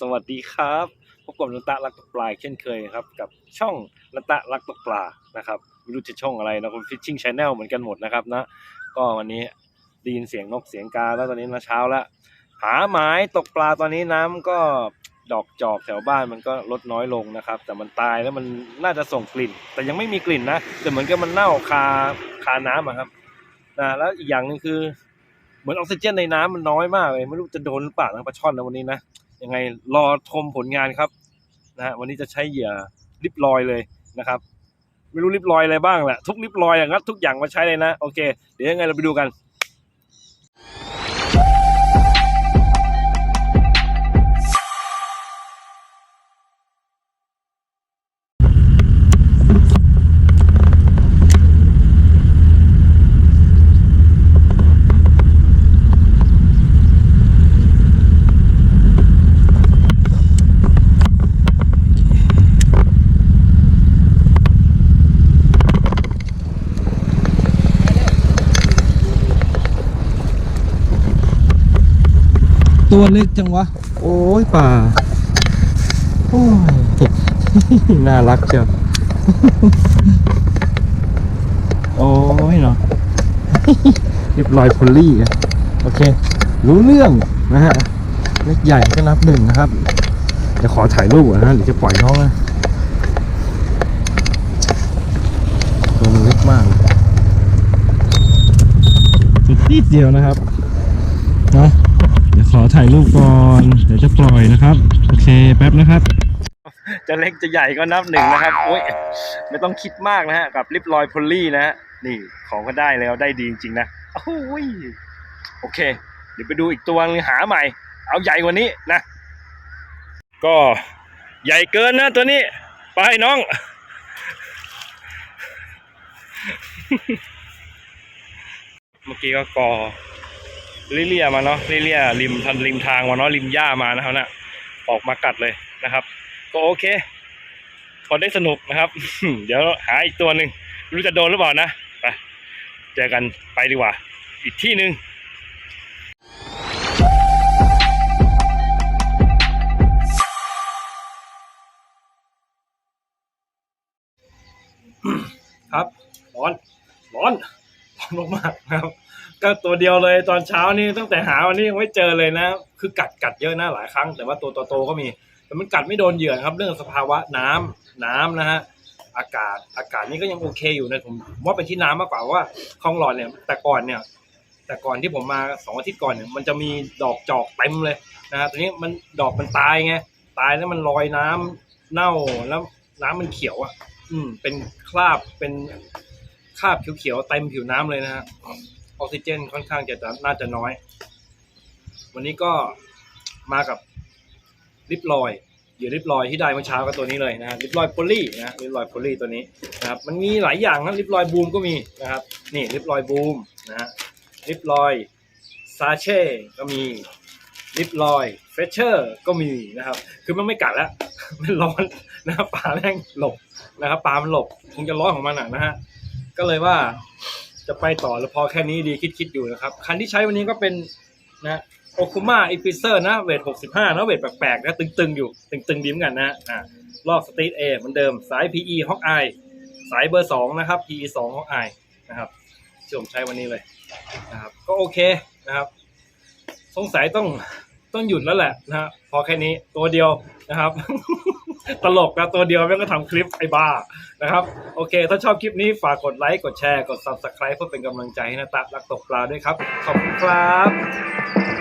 สวัสดีครับพบกับนันตะรักตกปลาเช่นเคยครับ กับช่องนันตะรักตกปลานะครับไม่รู้จะช่องอะไรนะคุณฟิชชิ่งชแนลเหมือนกันหมดนะครับนะก็วันนี้ได้ยินเสียงนกเสียงกาแล้วตอนนี้มาเช้าแล้วหาหมายตกปลาตอนนี้น้ำก็ดอกจอกแถวบ้านมันก็ลดน้อยลงนะครับ แต่มันตายแล้วมันน่าจะส่งกลิ่น แต่ยังไม่มีกลิ่นนะแต่เหมือนกับมันเน่าคาคาน้ำอะครับนะแล้วอีกอย่างหนึงคือเหมือนออกซิเจนในน้ำมันน้อยมากเลยไม่รู้จะโดนหรือเปล่านะปลาช่อนนะวันนี้นะ ยังไงรอชมผลงานครับนะฮะวันนี้จะใช้เหยื่อลิปลอยเลยนะครับ ไม่รู้ลิปลอยอะไรบ้างแหละทุกลิปลอยอย่างงัดทุกอย่างมาใช้เลยนะ โอเค เดี๋ยวยังไงเราไปดูกัน ตัวเล็กจังวะ โอ้ยป่า โอ้ย น่ารักเชียว โอ้ยเนาะ เรียบร้อยพลลี่อะโอเค รู้เรื่องนะฮะ เล็กใหญ่ก็นับหนึ่งนะครับเดี๋ยวขอถ่ายรูปก่อนนะหรือจะปล่อยน้องนะตัวมันเล็กมากนิดเดียวนะครับ เนาะ ขอถ่ายรูปก่อน เดี๋ยวจะปล่อยนะครับ โอเคแป๊บนะครับ จะเล็กจะใหญ่ก็นับหนึ่งนะครับโอ้ยไม่ต้องคิดมากนะฮะกับลิปลอยพอลลี่นะฮะนี่ของก็ได้แล้วได้ดีจริงๆนะโอ้ยโอเค เดี๋ยวไปดูอีกตัวนึงหาใหม่ เอาใหญ่กว่านี้นะ ก็ใหญ่เกินนะตัวนี้ ไปน้อง เมื่อกี้ก็กอ เลียมาเนาะลิเลียริมทันริมทางมาเนาะริมหญ้ามานะครับนะออกมากัดเลยนะครับ ก็โอเคพอได้สนุกนะครับ เดี๋ยวหาอีกตัวหนึ่งรู้จะโดนหรือเปล่านะไปเจอกันไปดีกว่า อีกที่หนึ่งครับร้อนร้อน ร้อนมากๆนะครับ ก็ตัวเดียวเลยตอนเช้านี่ตั้งแต่หาวันนี้ยังไม่เจอเลยนะ คือกัดกัดเยอะนะหลายครั้ง แต่ว่าตัวโตๆก็มี แต่มันกัดไม่โดนเหยื่อนครับ เรื่องสภาวะน้ำน้ำนะฮะอากาศอากาศนี่ก็ยังโอเคอยู่นะผมว่าเป็นที่น้ำมากกว่าว่าคลองหลอดเนี่ย แต่ก่อนเนี่ย แต่ก่อนที่ผมมาสองอาทิตย์ก่อนเนี่ยมันจะมีดอกจอกเต็มเลยนะฮะตอนนี้มันดอกมันตายไงตายแล้วมันลอยน้ำเน่าแล้วน้ำมันเขียวอะ อืม เป็นคราบเป็น คราบเขียวๆเต็มผิวน้ำเลยนะฮะออกซิเจนค่อนข้างจะน่าจะน้อย วันนี้ก็มากับลิปลอยเหยื่อลิปลอยที่ได้เมื่อเช้าก็ตัวนี้เลยนะฮะลิปลอยโพลีนะฮะลิปลอยโพลีตัวนี้นะครับมันมีหลายอย่างนะลิปลอยบูมก็มีนะครับนี่ลิปลอยบูมนะฮะลิปลอยซาเช่ก็มีลิปลอยเฟเชอร์ก็มีนะครับ คือมันไม่กัดแล้ว มันร้อนนะครับปลาแม่งหลบนะครับปลามันหลบคงจะร้อนของมันอะนะฮะ ก็เลยว่า จะไปต่อแล้วพอแค่นี้ดีคิดๆอยู่นะครับ คันที่ใช้วันนี้ก็เป็นนะโอคุมาอีพิเซอร์นะเวท65นะเวทแปลกๆนะตึงๆอยู่ ตึงๆดีเหมือนกันนะอ่ารอบสตรีทเอเหมือนเดิมสาย PE ฮอกอายสายเบอร์2นะครับ PE 2ฮอกอายนะครับที่ผมใช้วันนี้เลยนะครับ ก็โอเคนะครับ สงสัยต้องต้องหยุดแล้วแหละนะฮะพอแค่นี้ตัวเดียวนะครับ ตลกนะตัวเดียวแม่งก็ทำคลิปไอ้บ้านะครับโอเค ถ้าชอบคลิปนี้ฝากกดไลค์กดแชร์กด subscribe เพื่อเป็นกำลังใจให้นะตะรักตกปลาด้วยครับ ขอบคุณครับ